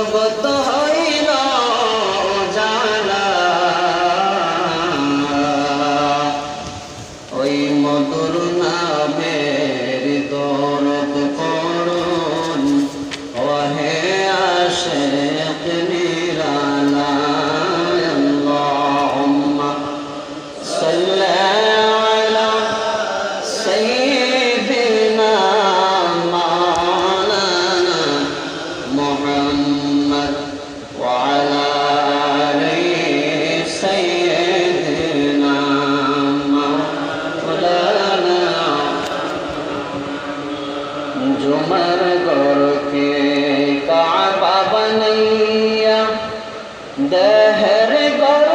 জগত হইল জানা ওই মধুর নামের দরদ করুন। ওহে আসে Hare Gaur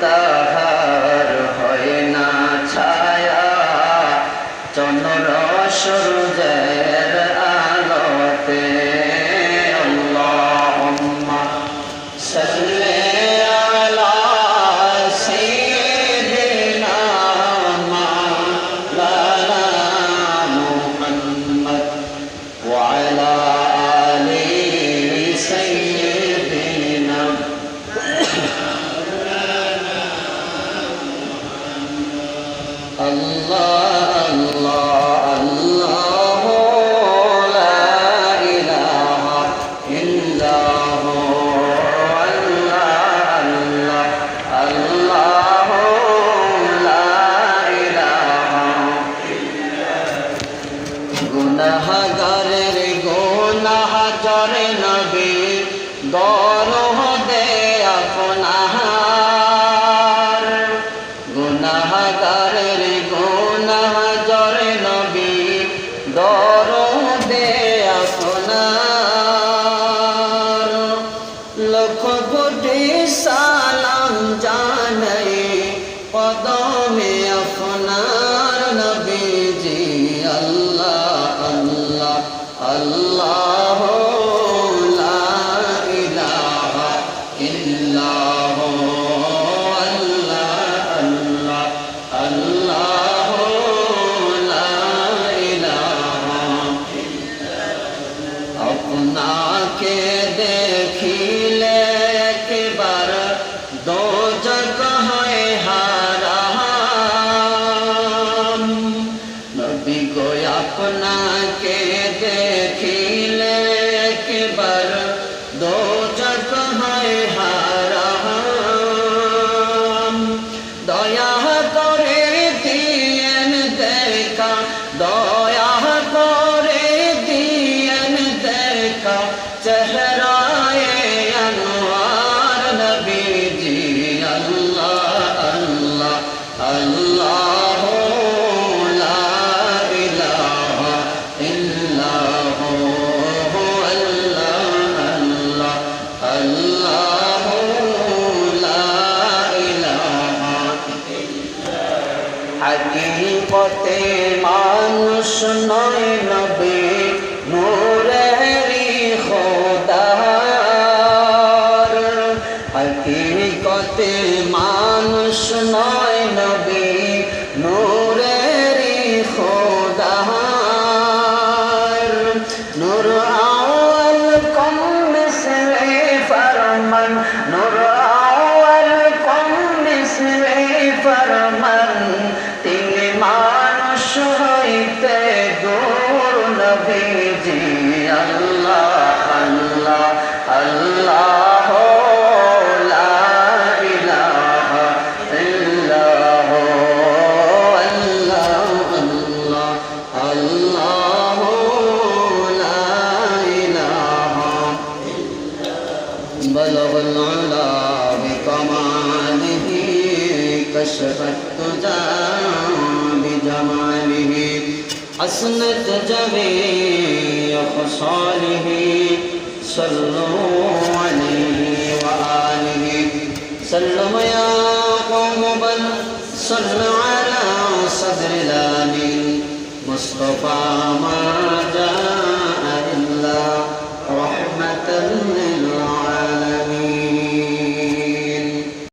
তাহার হয় না ছায়া। চন্দ্র সূর্যের আলোতে গুণাহাগারের গুণাহাজারে নবী দর দরদে আপনার। লক্ষ কোটি সালাম জানাই পদমে আপনার নবীজি। আল্লাহ আল্লাহ আল্লাহ, লা ইলাহা ইল্লাহ আপনাকে দেখিলে একবার দো জগ হয় হারাম। নবী গো আপনার হাকিকতে মানুষ নয় নবে নূরেরি খোদার। হাকিকতে মানুষ নয় নবে নূর হইতে দূর নবীজি, আল্লাহ আল্লাহ আল্লাহ, লা ইলাহা ইল্লাহ আল্লাহ আল্লাহ আল্লাহ লা ইলাহা বলবল আলা বিকমালিহি, কশফত حسنت جميع خصاله صلوا عليه وآله. سلم يا قوم بل صل على صدر الآمين مصطفى ما جاء إلا رحمة للعالمين.